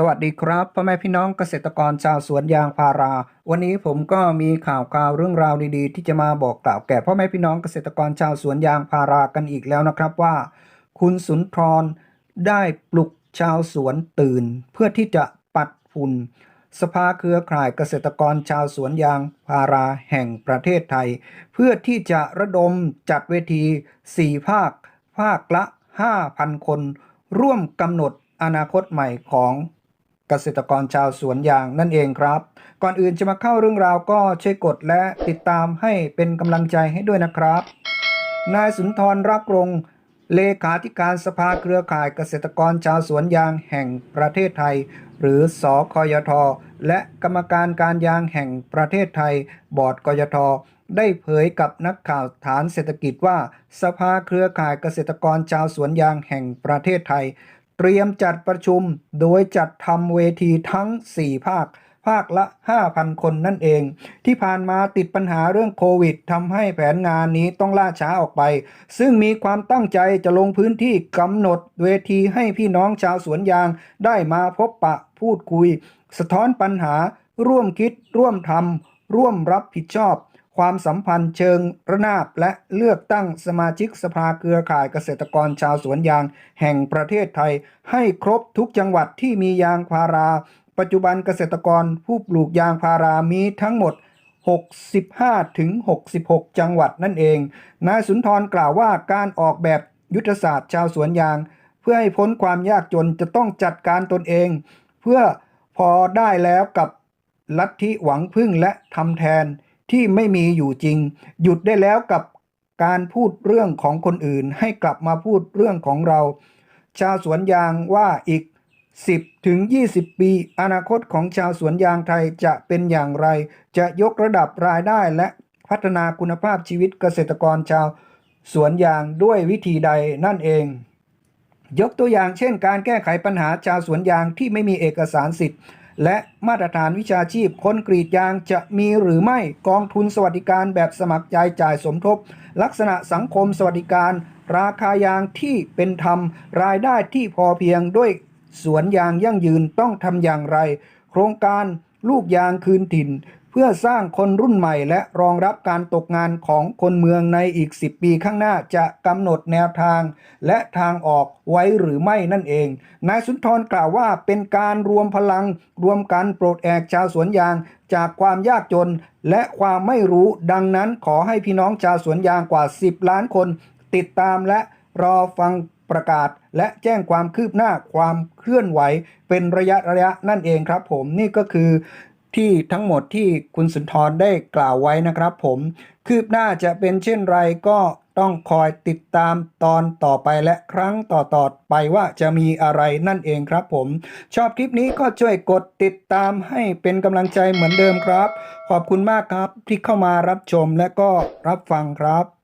สวัสดีครับพ่อแม่พี่น้องเกษตรกรชาวสวนยางพารา วันนี้ผมก็มีข่าวคราวเรื่องราวดีๆ ที่จะมาบอกกล่าวแก่พ่อแม่พี่น้องเกษตรกรชาวสวนยางพารากันอีกแล้วนะครับว่า คุณสุนทรได้ปลุกชาวสวนตื่น เพื่อที่จะปัดฝุ่นสภาเครือข่ายเกษตรกรชาวสวนยางพาราแห่งประเทศไทย เพื่อที่จะระดมจัดเวที 4 ภาค ภาคละ 5,000 คน ร่วมกำหนดอนาคตใหม่ของ เกษตรกรชาวสวนยางนั่นเองครับ ก่อนอื่นจะมาเข้าเรื่องราวก็ช่วยกดและติดตามให้เป็นกำลังใจให้ด้วยนะครับ นายสุนทรรักรงเลขาธิการสภาเครือข่ายเกษตรกรชาวสวนยางแห่งประเทศไทย หรือสอคยท และกรรมการการยางแห่งประเทศไทย บอร์ดกยท ได้เผยกับนักข่าวฐานเศรษฐกิจว่า สภาเครือข่ายเกษตรกรชาวสวนยางแห่งประเทศไทย เตรียมจัดประชุมโดยจัดทำเวทีทั้ง 4 ภาค ภาคละ 5,000 คนนั่นเอง ที่ผ่านมาติดปัญหาเรื่องโควิดทำให้แผนงานนี้ต้องล่าช้าออกไป ซึ่งมีความตั้งใจจะลงพื้นที่กำหนดเวทีให้พี่น้องชาวสวนยางได้มาพบปะพูดคุย สะท้อนปัญหา ร่วมคิด ร่วมทำร่วมรับผิดชอบ ความสัมพันธ์เชิงระนาบและเลือกตั้งสมาชิกสภาเครือข่ายเกษตรกรชาวสวนยางแห่งประเทศไทย ให้ครบทุกจังหวัดที่มียางพารา ปัจจุบันเกษตรกรผู้ปลูกยางพารามีทั้งหมด 65ถึง66 จังหวัดนั่นเอง นายสุนทรกล่าวว่าการออกแบบยุทธศาสตร์ชาวสวนยาง เพื่อให้พ้นความยากจนจะต้องจัดการตนเอง เพื่อพอได้แล้วกับลัทธิหวังพึ่งและทำแทน ที่ไม่มีอยู่จริง หยุดได้แล้วกับการพูดเรื่องของคนอื่น ให้กลับมาพูดเรื่องของเรา ชาวสวนยางว่าอีก 10ถึง20 ปี อนาคตของชาวสวนยางไทยจะเป็นอย่างไร จะยกระดับรายได้และพัฒนาคุณภาพชีวิตเกษตรกรชาวสวนยางด้วยวิธีใดนั่นเอง ยกตัวอย่างเช่น การแก้ไขปัญหาชาวสวนยางที่ไม่มีเอกสารสิทธิ์ และมาตรฐานวิชาชีพคนกรีดยางจะมีหรือไม่กองทุนสวัสดิการแบบสมัครใจจ่ายสมทบ ลักษณะสังคมสวัสดิการ ราคายางที่เป็นธรรม รายได้ที่พอเพียงด้วยสวนยางยั่งยืนต้องทำอย่างไร โครงการลูกยางคืนถิ่น เพื่อสร้างคนรุ่นใหม่และรองรับการตกงานของคนเมืองในอีก 10 ปีข้างหน้าจะกำหนดแนวทางและทางออกไว้หรือไม่นั่นเอง นายสุนทรกล่าวว่าเป็นการรวมพลัง รวมกันโปรดแอกชาวสวนยางจากความยากจนและความไม่รู้ดังนั้นขอให้พี่น้องชาวสวนยางกว่า 10 ล้านคน ติดตามและรอฟังประกาศและแจ้งความคืบหน้าความเคลื่อนไหวเป็นระยะระยะนั่นเองครับผมนี่ก็คือ ที่ทั้งหมดที่คุณสุนทรได้กล่าวไว้นะครับผมคืบหน้าจะเป็นเช่นไรก็ต้องคอยติดตามตอนต่อไปและครั้งต่อๆไปว่าจะมีอะไรนั่นเองครับผม ชอบคลิปนี้ก็ช่วยกดติดตามให้เป็นกำลังใจเหมือนเดิมครับ ขอบคุณมากครับที่เข้ามารับชมและก็รับฟังครับ